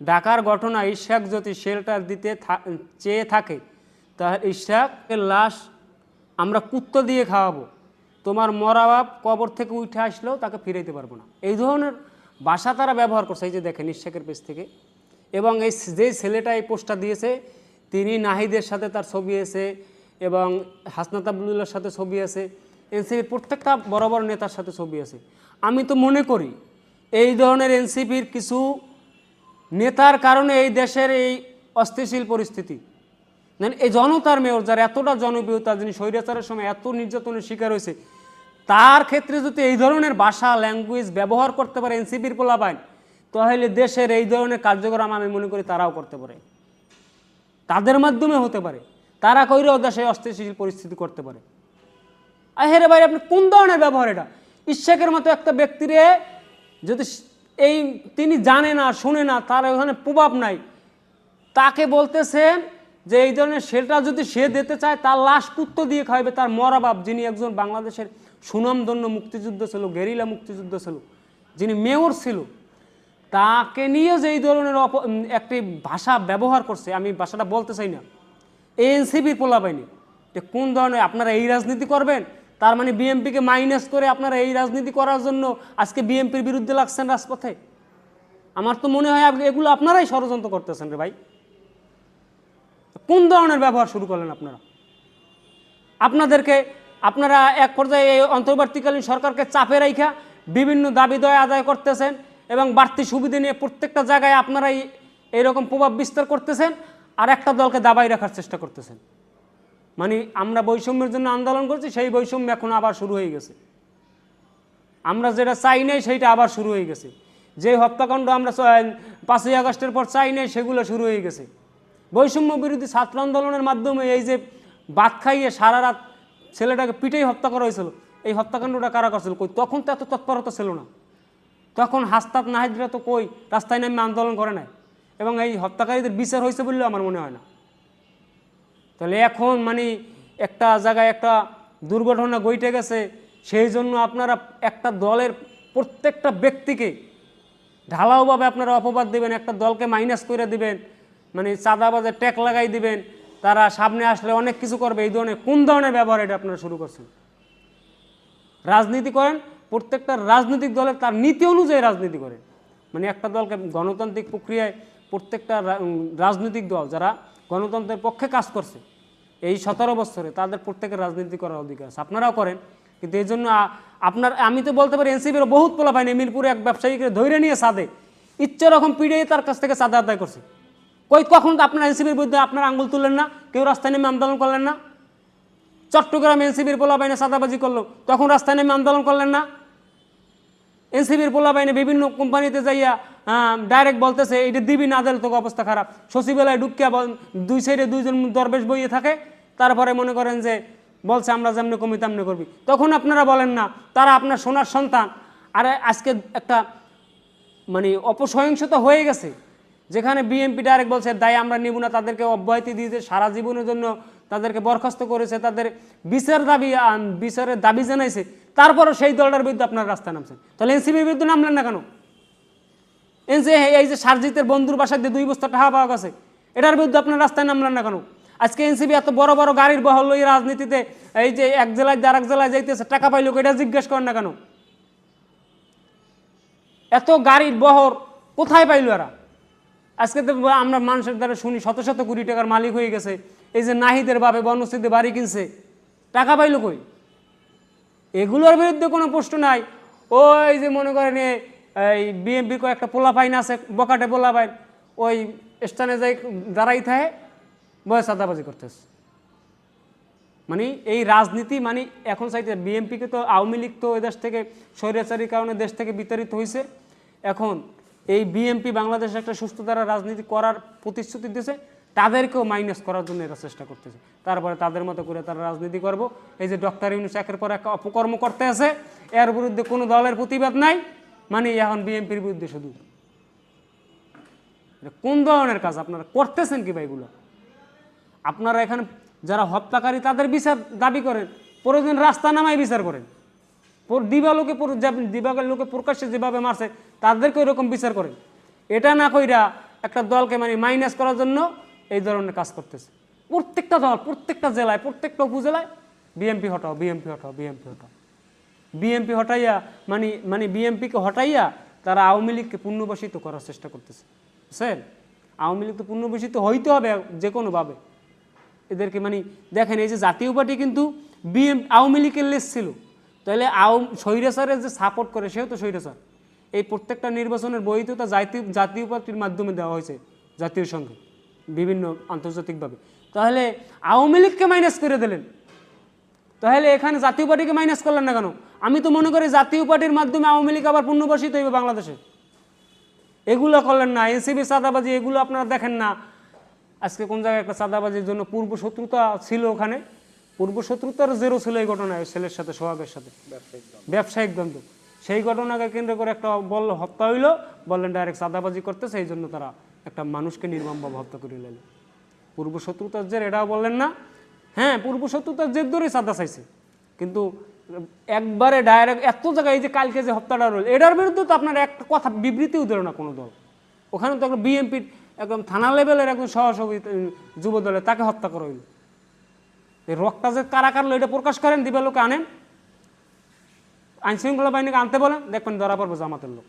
ঢাকার ঘটনা ইশাক যদি শেল্টার দিতে চেয়ে থাকে, তাহলে ইশাকের লাশ আমরা কুত্তো দিয়ে খাওয়াবো। তোমার মরা বাপ কবর থেকে উঠে আসলেও তাকে ফিরাইতে পারব না। এই ধরনের বাসা তারা ব্যবহার করছে, এই যে দেখেন ইশাকের পেজ থেকে। এবং এই যে ছেলেটা এই পোস্টটা দিয়েছে, তিনি নাহিদের সাথে তার ছবি আছে এবং হাসনাত আবদুল্লার সাথে ছবি আছে। এনসিপির প্রত্যেকটা বড় বড় নেতার সাথে ছবি আছে। আমি তো মনে করি, এই ধরনের এনসিপির কিছু নেতার কারণে এই দেশের এই অস্থিতিশীল পরিস্থিতি। এই জনতার মেয়র যার, এতটা জনপ্রিয়তা যিনি স্বৈরাচারের সময় এত নির্যাতনের শিকার হয়েছে, তার ক্ষেত্রে যদি এই ধরনের ভাষা ল্যাঙ্গুয়েজ ব্যবহার করতে পারে এনসিপির পোলাপাইন, তাহলে দেশের এই ধরনের কার্যক্রম আমি মনে করি তারাও করতে পারে। তাদের মাধ্যমে হতে পারে। তারা কইরেও দেশে অস্থিতিশীল পরিস্থিতি করতে পারে। আহেরে ভাই, আপনি কোন ধরনের ব্যবহার এটা? ইশাকের মতো একটা ব্যক্তিরে যদি এই তিনি জানে না, শুনে না, তার ওখানে প্রভাব নাই। তাকে বলতেছেন যে এই ধরনের সেটা যদি সে দিতে চায়, তার লাশ কুত্তো দিয়ে খাইবে তার মরা বাপ, যিনি একজন বাংলাদেশের সুনামধন্য মুক্তিযুদ্ধ ছিল, গেরিলা মুক্তিযুদ্ধ ছিল, যিনি মেয়র ছিল। তাকে নিয়ে যে এই ধরনের অপ- একটি ভাষা ব্যবহার করছে, আমি ভাষাটা বলতে চাই না। এনসিপির পোলা বাহিনী কোন ধরনের আপনারা এই রাজনীতি করবেন তার মানে বিএমপিকে মাইনাস করে আপনারা এই রাজনীতি করার জন্য আজকে বিএমপির বিরুদ্ধে লাগছেন রাজপথে? আমার তো মনে হয় এগুলো আপনারাই ষড়যন্ত্র করতেছেন রে ভাই। কোন ধরনের ব্যবহার শুরু করলেন আপনারা? আপনাদেরকে, আপনারা এক পর্যায়ে এই অন্তর্বর্তীকালীন সরকারকে চাপে রাইখা বিভিন্ন দাবি দয় আদায় করতেছেন এবং বাড়তি সুবিধা নিয়ে প্রত্যেকটা জায়গায় আপনারাই এরকম প্রভাব বিস্তার করতেছেন আর একটা দলকে দাবাই রাখার চেষ্টা করতেছেন। মানে আমরা বৈষম্যের জন্য আন্দোলন করছি, সেই বৈষম্য এখন আবার শুরু হয়ে গেছে। আমরা যেটা চাই নাই, সেইটা আবার শুরু হয়ে গেছে। যে হত্যাকাণ্ড আমরা পাঁচই আগস্টের পর চাই নাই, সেগুলো শুরু হয়ে গেছে। বৈষম্য বিরোধী ছাত্র আন্দোলনের মাধ্যমে এই যে বাদ খাইয়ে সারা রাত ছেলেটাকে পিঠেই হত্যা করা হয়েছিল, এই হত্যাকাণ্ডটা কারা করছিল? কই? তখন তো এত তৎপরতা ছিল না। তখন হাস্তাত নাহিদরা তো কই? রাস্তায় নামে আন্দোলন করে নাই। এবং এই হত্যাকারীদের বিচার হয়েছে বললেও আমার মনে হয় না। তাহলে এখন মানে একটা জায়গায় একটা দুর্ঘটনা ঘটে গেছে, সেই জন্য আপনারা একটা দলের প্রত্যেকটা ব্যক্তিকে ঢালাওভাবে আপনারা অপবাদ দিবেন, একটা দলকে মাইনাস করে দিবেন মানে চাঁদাবাজে ট্যাক লাগাই দিবেন, তারা সামনে আসলে অনেক কিছু করবে, এই ধরনের কোন ধরনের ব্যবহার এটা আপনারা শুরু করছেন? রাজনীতি করেন, প্রত্যেকটা রাজনৈতিক দলের তার নীতি অনুযায়ী রাজনীতি করেন। মানে একটা দলকে গণতান্ত্রিক প্রক্রিয়ায় প্রত্যেকটা রাজনৈতিক দল যারা গণতন্ত্রের পক্ষে কাজ করছে। এই সতেরো বছরে তাদের প্রত্যেকের রাজনীতি করার অধিকার আছে। আপনারাও করেন, কিন্তু এই জন্য আপনার, আমি তো বলতে পারি এনসিপির বহুত পোলা পাইনি মিরপুরে এক ব্যবসায়ীকে ধৈর্য নিয়ে সাদে। ইচ্ছে রকম পিড়িয়ে তার কাছ থেকে চাঁদা আদায় করছে। কই, কখন আপনার এনসিপির বিরুদ্ধে আপনার আঙ্গুল তুললেন না? কেউ রাস্তায় নেমে আন্দোলন করলেন না? চট্টগ্রাম এনসিবির পোলা বাইনে সাদাবাজি করল, তখন রাস্তায় নেমে আন্দোলন করলেন না? এনসিবির পোলা বাইনে বিভিন্ন কোম্পানিতে যাইয়া ডাইরেক্ট বলতেছে, এটা দিবি না দিলে তোকে অবস্থা খারাপ। সচিবালয় ঢুকিয়া দুই সাইডে দুইজন দরবেশ বইয়ে থাকে। তারপরে মনে করেন যে, বলছে, আমরা যেমনি কমি, তেমনি করবি। তখন আপনারা বলেন না, তারা আপনার সোনার সন্তান। আর, আজকে একটা মানে অপসহিংসতা হয়ে গেছে, যেখানে বিএমপি ডাইরেক্ট বলছে, দায় আমরা নিব না, তাদেরকে অব্যাহতি দিয়েছে সারা জীবনের জন্য তাদেরকে বরখাস্ত করেছে, তাদের বিচার দাবি বিচারের দাবি জানাইছে। তারপরও সেই দলটার বিরুদ্ধে আপনার রাস্তায় নামছেন। তাহলে এনসিবির বিরুদ্ধে নামলেন না কেন? এনসি এই যে সারজিতের বন্ধুর দিয়ে দুই বস্তা টাকা পাওয়া গেছে, এটার বিরুদ্ধে আপনার রাস্তায় নামলেন না কেন? আজকে এনসিবি এত বড় বড় গাড়ির বহল এই রাজনীতিতে, এই যে এক জেলায় দিয়ে এক জেলায় যাইতেছে, টাকা পাইলো এটা জিজ্ঞেস করেন না কেন? এত গাড়ির বহর কোথায় পাইলো এরা? আজকে তো আমরা মানুষের দ্বারা শুনি শত শত কোটি টাকার মালিক হয়ে গেছে। এই যে নাহিদের বাবে বনস্থিতে বাড়ি কিনছে, টাকা পাইলো কই? এগুলোর বিরুদ্ধে কোনো প্রশ্ন নাই। ওই যে মনে করেন এই বিএমপি কয়েকটা পোলা পাইন আছে, বকাটে পোলা পাইন ওই স্থানে যাই দাঁড়াই থাকে বয়স সাদাবাজি করতেছে। মানে এই রাজনীতি মানে এখন চাইতে বিএনপিকে তো আওয়ামী লীগ তো এ দেশ থেকে স্বৈরাচারীর কারণে দেশ থেকে বিতাড়িত হয়েছে এখন এই বিএনপি বাংলাদেশে একটা সুস্থ দ্বারা রাজনীতি করার প্রতিশ্রুতি দিয়েছে তাদেরকেও মাইনাস করার জন্য এরা চেষ্টা করতেছে। তারপরে তাদের মতো করে তারা রাজনীতি করব। এই যে ডক্টর ইউনুস একের পর এক অপকর্ম করতে আছে, এর বিরুদ্ধে কোনো দলের প্রতিবাদ নাই মানে এখন বিএনপির বিরুদ্ধে শুধু। কোন ধরনের কাজ? আপনারা করতেছেন কি ভাইগুলো আপনারা এখানে যারা হত্যাকারী, তাদের বিচার দাবি করেন, প্রয়োজন রাস্তা নামায় বিচার করেন। দিবালোকে পর- দিবাগের লোকে প্রকাশ্যে যেভাবে মারছে, তাদেরকে এরকম বিচার করেন। এটা না কইরা একটা দলকে মানে মাইনাস করার জন্য এই ধরনের কাজ করতেছে। প্রত্যেকটা দল, প্রত্যেকটা জেলায়, প্রত্যেকটা উপজেলায় বিএমপি হটাও বিএমপি হটাও বিএমপি হটাও। বিএমপি হটাইয়া মানে মানে বিএমপিকে হটাইয়া তারা আওয়ামী লীগকে পুনর্বাসিত করার চেষ্টা করতেছে। বুঝছেন? আওয়ামী লীগ তো পুনর্বাসিত হইতে হবে যে কোনোভাবে এদেরকে মানে দেখেন, এই যে জাতীয় পার্টি কিন্তু বিএম আওয়ামী লীগের লেস ছিল। তাহলে আওয়াম স্বৈরাচারের যে সাপোর্ট করে, সেও তো স্বৈরাচার। এই প্রত্যেকটা নির্বাচনের বইতে তা জাতীয় জাতীয় পার্টির মাধ্যমে দেওয়া হয়েছে জাতীয় সঙ্গে বিভিন্ন আন্তর্জাতিকভাবে। তাহলে আওয়ামী লীগকে মাইনাস করে দিলেন। তাহলে এখানে জাতীয় পার্টিকে মাইনাস করলেন না কেন? আমি তো মনে করি জাতীয় পার্টির মাধ্যমে আওয়ামী লীগ আবার পুনর্বাসিত হইবে বাংলাদেশে। এগুলো করলেন না। এনসিবি সাদাবাজি এগুলো আপনারা দেখেন না। আজকে কোন জায়গায় একটা সাদাবাজির জন্য পূর্ব শত্রুতা ছিল ওখানে? পূর্ব শত্রুতার জেরো ছিল এই ঘটনায় ছেলের সাথে সোহাগের সাথে। ব্যবসায়িক দ্বন্দ্ব। সেই ঘটনাকে কেন্দ্র করে একটা বল হত্যা হইল বললেন ডাইরেক্ট চাঁদাবাজি করতেছে এই জন্য তারা একটা মানুষকে নির্মমভাবে হত্যা করে নিলেন। পূর্ব শত্রুতার জের এটাও বললেন না। হ্যাঁ পূর্ব শত্রুতার জের ধরেই চাঁদা চাইছে। কিন্তু একবারে ডাইরেক্ট এত জায়গায় এই যে কালকে যে হত্যাটা রইল এটার বিরুদ্ধে তো আপনার একটা কথা বিবৃতিও দিল না কোনো দল। ওখানে তো একটা বিএনপির একদম থানা লেভেলের একজন সহসভাপতি যুব দলে তাকে হত্যা করা হইল। এই রক্তটা যে কারা কারলো এটা প্রকাশ করেন, দিবে লোক আনেন। আইনশৃঙ্খলা বাহিনীকে আনতে বলেন, দেখবেন ধরা পড়বে জামাতের লোক।